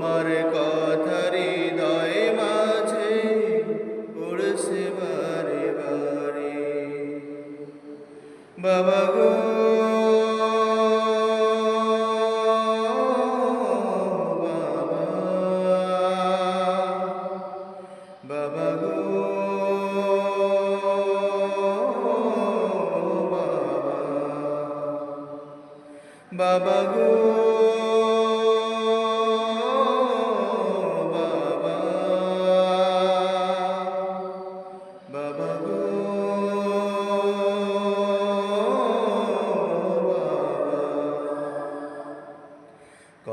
তোমার কথা হৃদয় মাঝে পড়ছে বারে বারে। বাবা গো। বাবা বাবা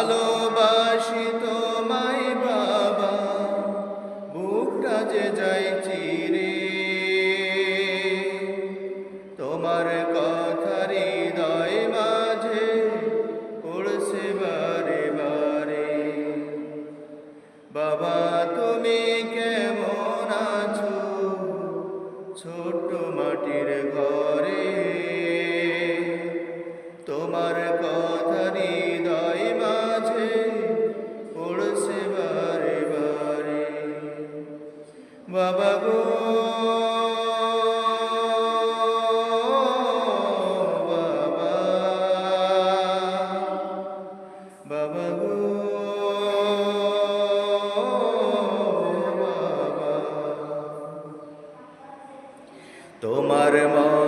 ভালোবাসি তোমায় বাবা বুকটা যে যাই চিরে। তোমার কথা হৃদয় মাঝে পড়ছে বারে বারে। বাবা, তুমি কেমন আছো? ছোট্ট মাটির ঘরে। তোমার কথা হৃদয় তোমার মতো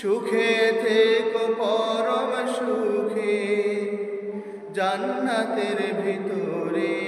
সুখে থেকো পরম সুখে। জান্নাতের ভিতরে